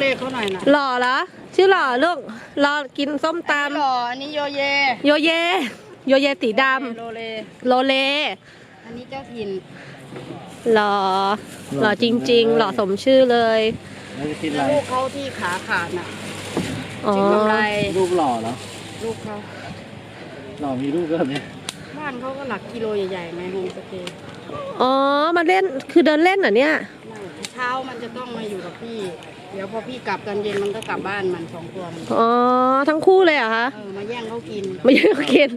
เลขเขาหน่อยนะหล่อเหรอชื่อหล่อลูกรอกินส้มตหล่ออันนี้โยเยำโยเย โยเยสีดโลเลำโลเลอันนี้เจ้าถิ่นหล่อหล่อจริง ๆ หล่อสมชื่อเลยแล้วจะกินอะไรลูกเขาที่ขาขาดน่ะอ๋อชื่อกำไรลูกหล่อเหรอลูกเขาหล่อมีลูกก็แบบนี้บ้านเขาก็หลักกิโลใหญ่ๆไหมโฮมสเตย์อ๋อมาเล่นคือเดินเล่นเหรอเนี่ยนั่นเช้ามันจะต้องมาอยู่กับพี่ เดี๋ยวพอพี่กลับกันเย็นมันก็กลับบ้านมันสองตัวมันอ๋อ ทั้งคู่เลยเหรอคะ เออมาแย่งเขากิน ไม่ใช่เขากิน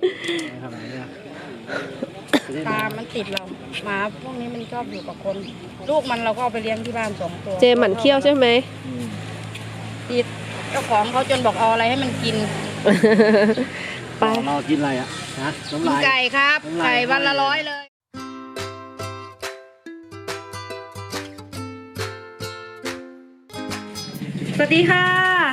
ทำอะไรเนี่ยตา มันติดเราหมาพวกนี้มันชอบอยู่กับคน ลูกมันเราก็เอาไปเลี้ยงที่บ้านสองตัวเจมหมันเคี้ยวใช่ไหมอืมติดเจ้าของเขาจนบอกเอาอะไรให้มันกินไปหล่อกินอะไรอะฮะน้ำกินลาย ไก่ครับ น้ำลาย ไก่วันละร้อยเลย วัสดีค่ะ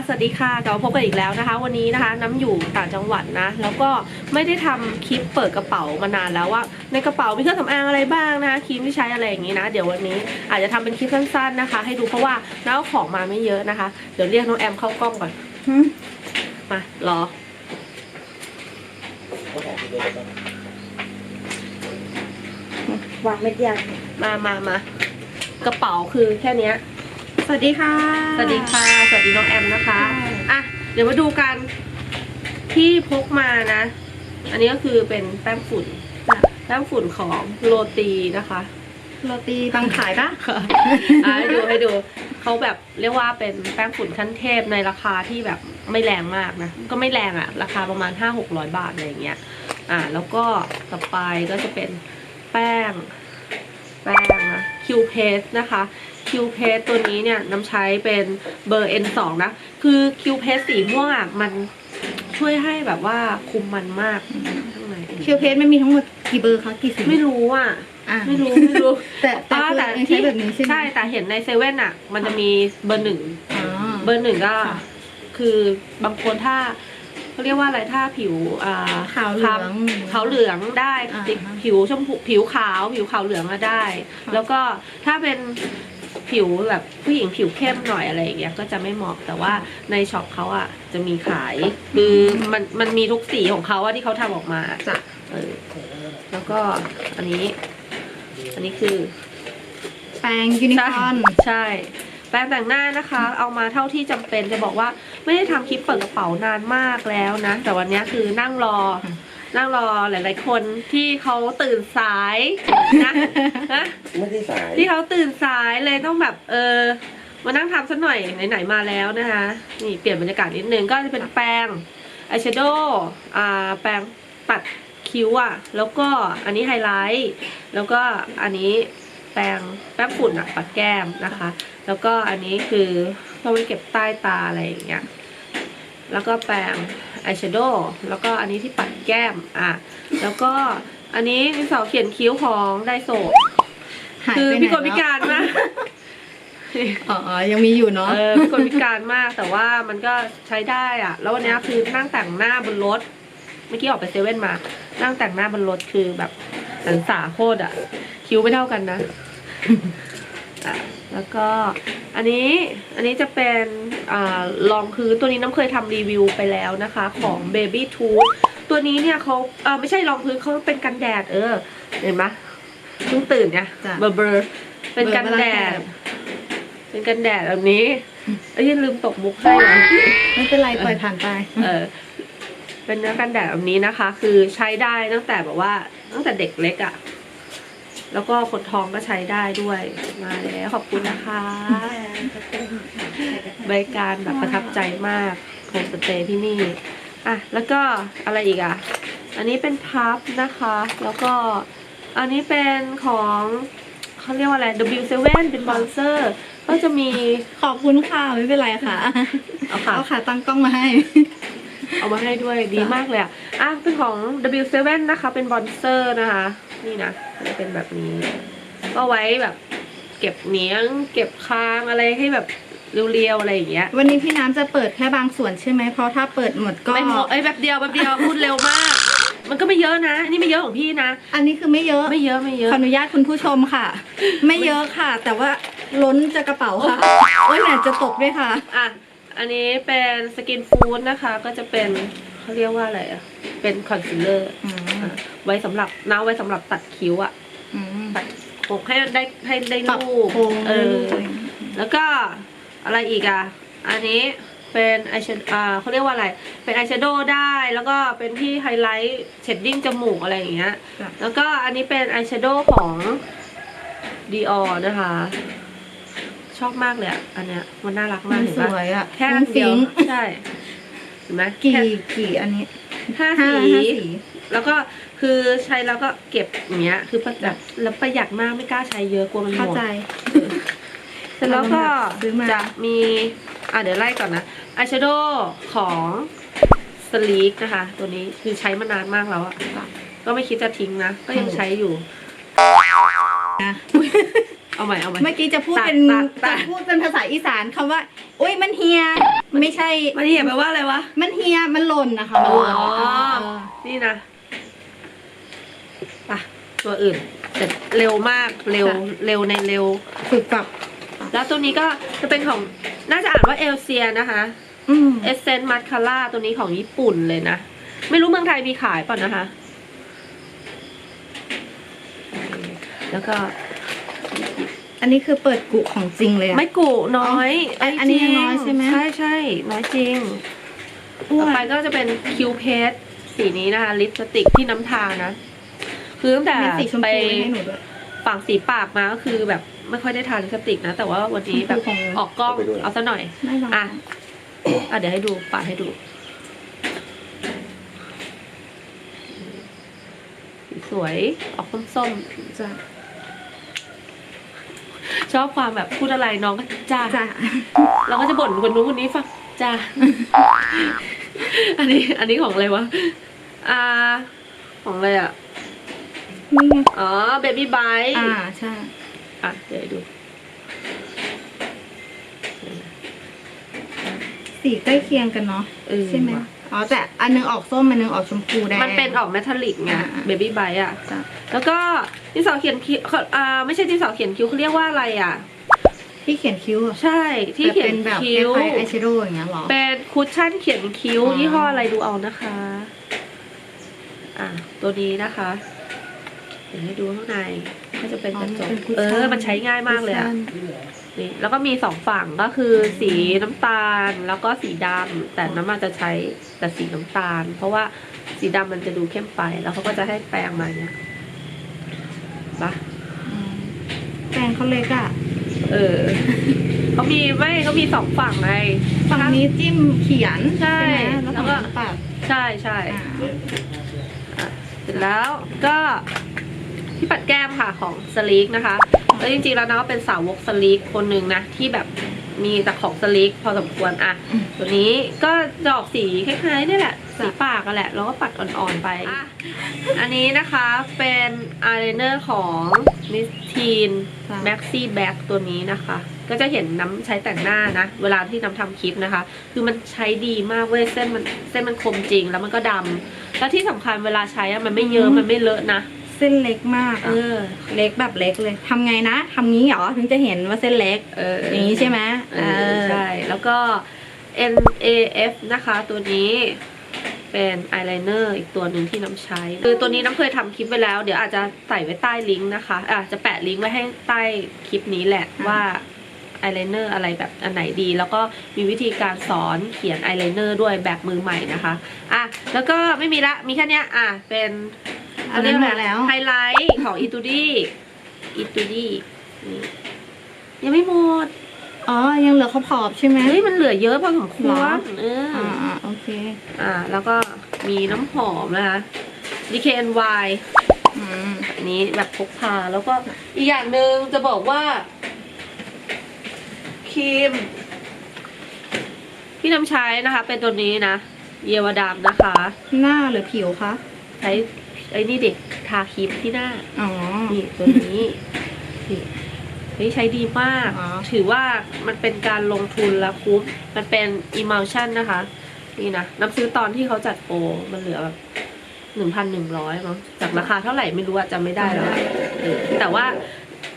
สวัสดีค่ะกลับมาพบกันอีกแล้วนะคะ วันนี้นะคะ น้ำอยู่ต่างจังหวัดนะ แล้วก็ไม่ได้ทำคลิปเปิดกระเป๋ามานานแล้วว่า ในกระเป๋ามีเครื่องสำอางอะไรบ้างนะคะครีมที่ใช้อะไรอย่างนี้นะ เดี๋ยววันนี้อาจจะทำเป็นคลิปสั้นๆนะคะ ให้ดูเพราะว่าน้าเอาของมาไม่เยอะนะคะ เดี๋ยวเรียกน้องแอมเข้ากล้องก่อนมารอวางเม็ดยามามามากระเป๋าคือแค่เนี้ย สวัสดีค่ะ สวัสดีค่ะ สวัสดีน้องแอมนะคะ อะ เดี๋ยวมาดูกันที่พกมานะ อันนี้ก็คือเป็นแป้งฝุ่น แป้งฝุ่นของโรตีนะคะ โรตีบางขายปะอะให้ดูให้ดู เขาแบบเรียกว่าเป็นแป้งฝุ่นขั้นเทพในราคาที่แบบไม่แรงมากนะ ก็ไม่แรงอะราคาประมาณ5 6 0 0บาทอะไรอย่างเงี้ย อะแล้วก็ต่อไปก็จะเป็นแป้ง แป้งนะคิวเพสนะคะ คิวเพสตัวนี้เนี่ยน้ำใช้เป็นเบอร์ N2 นะ คือคิวเพสสีม่วงอะมันช่วยให้แบบว่าคุมมันมากข้างในคิวเพจไม่มีทั้งหมดกี่เบอร์คะกี่สี ไม่รู้อะ อะไม่รู้ไม่รู้แต่แต่อ่าแต่ใช้แบบนี้ใช่ไหม ใช่แต่เห็นในเซเว่นอะ มันจะมีเบอร์หนึ่ง อ๋อ เบอร์หนึ่งก็ค่ะคือบางคนถ้าเขาเรียกว่าอะไรถ้าผิวอ่าขาวเหลืองขาวเหลืองได้อ่าติดผิวชมพูผิวขาว ผิวขาวเหลืองก็ได้ ค่ะ แล้วก็ถ้าเป็น ผิวแบบผู้หญิงผิวเข้มหน่อยอะไรอย่างเงี้ยก็จะไม่เหมาะแต่ว่าในช็อปเขาอะจะมีขายคือมันมันมีทุกสีของเขาอะที่เขาทำออกมาจ้ะ เออแล้วก็อันนี้ อันนี้คือ แปรงยูนิคอร์น ใช่ แปรงแต่งหน้านะคะ เอามาเท่าที่จำเป็นจะบอกว่าไม่ได้ทำคลิปเปิดกระเป๋านานมากแล้วนะ แต่วันนี้คือนั่งรอ นั่งรอหลาย ๆ คนที่เขาตื่นสายนะนะไม่ได้สายที่เขาตื่นสายเลยต้องแบบเออมานั่งทำสักหน่อยไหนๆมาแล้วนะคะ นี่เปลี่ยนบรรยากาศนิดนึงก็จะเป็นแปรงอายแชโดว์อ่าแปรงปัดคิ้วอะแล้วก็อันนี้ไฮไลท์แล้วก็อันนี้แปรงแป้งฝุ่นอะปัดแก้มนะคะ แล้วก็อันนี้คือเอาไว้เก็บใต้ตาอะไรอย่างเงี้ย แล้วก็แปรงอายแชโดว์แล้วก็อันนี้ที่ปัดแก้มอะแล้วก็อันนี้ดินสอเขียนคิ้วของไดโซหายคือไปไหนพิกลแล้วพิการมาก อ๋อยังมีอยู่เนาะ เออพิกลพิการมากแต่ว่ามันก็ใช้ได้อะแล้ววันเนี้ยคือนั่งแต่งหน้าบนรถ เมื่อกี้ออกไปเซเว่นมา นั่งแต่งหน้าบนรถคือแบบสันสาโคตรอะคิ้วไม่เท่ากันนะ อะ แล้วก็อันนี้อันนี้จะเป็นอ่ารองพื้นตัวนี้น้ำเคยทำรีวิวไปแล้วนะคะ ของ Baby Tooth ตัวนี้เนี่ยเขาเออไม่ใช่รองพื้นเขาเป็นกันแดดเออ เห็นไหมเพิ่งตื่นเนี่ยจ้ะ เบอร์เบอร์เป็นกันแดด เป็นกันแดดแบบนี้เอ้ยลืมตกมุกให้นะ ไม่เป็นไรปล่อยผ่านไป เออเป็นเนื้อกันแดดแบบนี้นะคะ คือใช้ได้ตั้งแต่แบบว่าตั้งแต่เด็กเล็กอะ่ะ แล้วก็คนท้องก็ใช้ได้ด้วยมาแล้วขอบคุณนะคะบริการแบบประทับใจมากโฮมสเตย์ที่นี่อะแล้วก็อะไรอีกอะ อันนี้เป็นพับนะคะ แล้วก็อันนี้เป็นของเขาเรียกว่าอะไร W7 เป็นบอนเซอร์ก็จะมีขอบคุณค่ะ ไม่เป็นไรค่ะ เอาค่ะเอาขาตั้งกล้องมาให้ เอามาให้ด้วยดีมากเลยอะอะเป็นของ W7 นะคะ เป็นบอนเซอร์นะคะ นี่นะมันจะเป็นแบบนี้ ก็ไว้แบบเก็บเหนียง เก็บคางอะไรให้แบบเรียวๆอะไรอย่างเงี้ย วันนี้พี่น้ำจะเปิดแค่บางส่วนใช่ไหมเพราะถ้าเปิดหมดก็ไม่หมดเอ้ยแบบเดียวแบบเดียวพูดเร็วมาก มันก็ไม่เยอะนะอันนี้ไม่เยอะของพี่นะ อันนี้คือไม่เยอะไม่เยอะไม่เยอะขออนุญาตคุณผู้ชมค่ะ ไม่เยอะค่ะ แต่ว่าล้นจะกระเป๋าค่ะโอ้ยแหมจะตกด้วยค่ะ อะ อันนี้เป็นสกินฟู้ดนะคะ ก็จะเป็นเขาเรียกว่าอะไรอะ เป็นคอนซีลเลอร์อืมไว้สำหรับน้าไว้สำหรับตัดคิ้วอะอืมตัดโขกให้ได้ให้ได้ปรับรูปโครงเออเลยแล้วก็อะไรอีกอะ อันนี้เป็นอายแชโดอ่าเขาเรียกว่าอะไร เป็นอายแชโดว์ได้ แล้วก็เป็นที่ไฮไลท์เชดดิ้งจมูกอะไรอย่างเงี้ย จ้ะ แล้วก็อันนี้เป็นอายแชโดว์ของ Dior นะคะ ชอบมากเลยอะอันเนี้ยมันน่ารักมัมากนเห็นสปะวยอะแค่อันเดียวฟุ้งฟิ้งใช่เห็นไหมกี่แค่กี่อันนี้ห้าห้าสี ห้าสีแล้วก็คือใช้แล้วก็เก็บอย่างเงี้ย คือประหยัดแล้วประหยัดมากไม่กล้าใช้เยอะกลัวมันหเข้ามด ใจ เสร็จแล้วก็ซื้อมา จะมี อะเดี๋ยวไล่ก่อนนะอายแชโดว์ของสลีกนะคะ ตัวนี้คือใช้มานานมากแล้วอะก็ไม่คิดจะทิ้งนะ ก็ยังใช้อยู่ นะ เอาใหม่เอาใหม่ เมื่อกี้จะพูดตัดเป็นตัดตัดจะพูดเป็นภาษาอีสานคำว่าอุ้ยมันเฮีย ไม่ใช่ มันเหี่ยแปลว่าอะไรวะ มันเฮียมันหล่นนะคะมันหล่นอ๋อ เออนี่นะไปะตัวอื่นเสร็จเร็วมากเร็วค่ะเร็วในเร็ว ฝึกปรับแล้วตัวนี้ก็จะเป็นของน่าจะอ่านว่าเอลเซียนะคะอืมเอเซนต์มัสคาร่าตัวนี้ของญี่ปุ่นเลยนะ ไม่รู้เมืองไทยมีขายป่ะนะคะ แล้วก็ อันนี้คือเปิดกุของจริงเลยอะ ไม่กุน้อยอ๋ออันอันนี้ยังน้อยใช่ไหม ใช่ใช่น้อยจริง ต่อไปก็จะเป็นคิวเพสสีนี้นะคะลิปสติกที่น้ำทานะ คือตั้งแต่เป็นสีชมไปพูให้หนูด้วย ฝั่งสีปากมาก็คือแบบไม่ค่อยได้ทาลิปสติกนะ แต่ว่าวันนี้แบบชมพูของ ออกกล้องเอาซะหน่อย ไม่หรอกอะ อะ เดี๋ยวให้ดูปาดให้ดูสีสวย ออกส้มจ้ะๆ ชอบความแบบพูดอะไรน้องก็จ้าจ้ะเราก็จะบ่นคนนู้นคนนี้ฟังจ้าอันนี้อันนี้ของอะไรวะอ่าของอะไรอะนี่ไงอ๋อเบบี้ไบอ่าใช่อะเดี๋ยวให้ดูสีใกล้เคียงกันเนาะเออใช่ไหมว่ะอ๋อแต่อันนึงออกส้มอันนึงออกชมพูแดงมันเป็นออกเมทัลลิกไงอ่าเบบี้ไบอะจ้ะแล้วก็ ที่สอเขียนคิ้วเขาอ่าไม่ใช่ที่สอเขียนคิ้วเขาเรียกว่าอะไรอะ ที่เขียนคิ้วอะใช่ที่เขียแต่นเป็นแบบคิ้ว คล้ายๆอายแชโดว์อย่างเงี้ยเหรอ เป็นคุชชั่นเขียนคิ้วอ๋อ ยี่ห้ออะไรดูเอานะคะ อะ ตัวนี้นะคะเดี๋ยวให้ดูข้างในก็จะเป็นกระจกเออ มันใช้ง่ายมากเลยอะนี่แล้วก็มีสองฝั่งก็คือสีน้ำตาลแล้วก็สีดำแต่น้ำมันจะใช้แต่สีน้ำตาล เพราะว่าสีดำมันจะดูเข้มไปแล้วเขาก็จะให้แปรงมาเนี่ย ปะอืมแปรงเขาเล็กอะเออเขามีไม่เขามีสองฝั่งไงฝั่งนี้จิ้มเขียนใช่ไหมแล้วแล้วฝั่งก็นี้ปัดใช่ใช่อ่าอะเสร็จแล้วก็ที่ปัดแก้มค่ะของสลีกนะคะแล้วจริงๆแล้วนะก็เป็นสาวกสลีกคนหนึ่งนะที่แบบมีแต่ของสลีกพอสมควรอะตัวนี้ก็จะออกสีคล้ายๆนี่แหละ สีปากกันแหละ แล้วก็ปัดอ่อนๆไปอะอันนี้นะคะเป็นอายไลเนอร์ของมิสทีนค่ะแม็กซี่แบ็กตัวนี้นะคะ ก็จะเห็นน้ำใช้แต่งหน้านะ เวลาที่น้ำทำคลิปนะคะ คือมันใช้ดีมากเว้ยเส้นมันเส้นมันคมจริงแล้วมันก็ดำแล้วที่สำคัญเวลาใช้อะมันไม่เยอะมันไม่เลอะนะเส้นเล็กมากเออะอเล็กแบบเล็กเลยทำไงนะทำงี้เหรอ ถึงจะเห็นว่าเส้นเล็ก เออ อย่างนี้ใช่ไหมเออ ใช่ แล้วก็ NAF นะคะ ตัวนี้ เป็นอายไลเนอร์อีกตัวหนึ่งที่น้ำใช้ คือตัวนี้น้ำเคยทำคลิปไว้แล้ว เดี๋ยวอาจจะใส่ไว้ใต้ลิงก์นะคะอะจะแปะลิงก์ไว้ให้ใต้คลิปนี้แหละว่าอายไลเนอร์อะไรแบบอันไหนดี แล้วก็มีวิธีการสอนเขียนอายไลเนอร์ด้วยแบบมือใหม่นะคะอะแล้วก็ไม่มีละมีแค่เนี้ยอะเป็นอันนั้นมาแล้วไฮไลท์ของอีตูดี้อีตูดี้นี่ยังไม่หมด อ๋อ ยังเหลือขอบขอบๆใช่ไหมเฮ้ยมันเหลือเยอะพอสมควเหรอรเอออ่าอ่าโอเค อ่า แล้วก็มีน้ำหอมนะคะ DKNY อืมอันนี้แบบพกพาแล้วก็อีกอย่างหนึ่งจะบอกว่าครีมที่น้ำใช้นะคะ เป็นตัวนี้นะ เยวดามนะคะ หน้าหรือผิวคะ ใช้ไอ้นี่เด็กทาครีมที่หน้า อ๋อ นี่ตัวนี้นี่ เฮ้ยใช้ดีมาก อ๋อ ถือว่ามันเป็นการลงทุนและคุ้มมันเป็น emulsion นะคะ นี่นะน้ำซื้อตอนที่เขาจัดโปรมันเหลือแบบหนึ่งพันหนึ่งร้อยมั้งจากราคาเท่าไหร่ไม่รู้อะจำไม่ได้แล้วอะเออแต่ว่า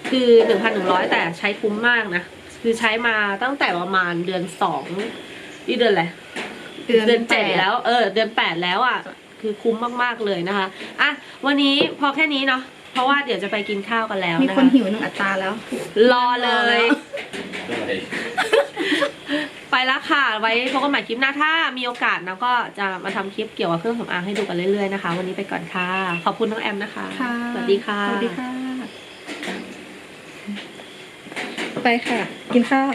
คือหนึ่งพันหนึ่งร้อยแต่ใช้คุ้มมากนะ คือใช้มาตั้งแต่ประมาณเดือนสองนี่เดือนอะไร เดือนเจ็ดแล้ว เออ เดือนแปดแล้วอะ คือคุ้มมาก ๆ เลยนะคะ อะ วันนี้พอแค่นี้เนาะ เพราะว่าเดี๋ยวจะไปกินข้าวกันแล้วมีนะคนคะหิวหนึ่งอัตราแล้ว รอเลยไปแล้วค่ะ ไว้พบกันใหม่คลิปหน้าถ้ามีโอกาสนะก็จะมาทำคลิปเกี่ยวกับเครื่องสำอางให้ดูกันเรื่อยๆนะคะ วันนี้ไปก่อนค่ะ ขอบคุณน้องแอมนะคะ ค่ะสวัสดีค่ะ สวัสดีค่ะ ไปค่ะ กินข้าว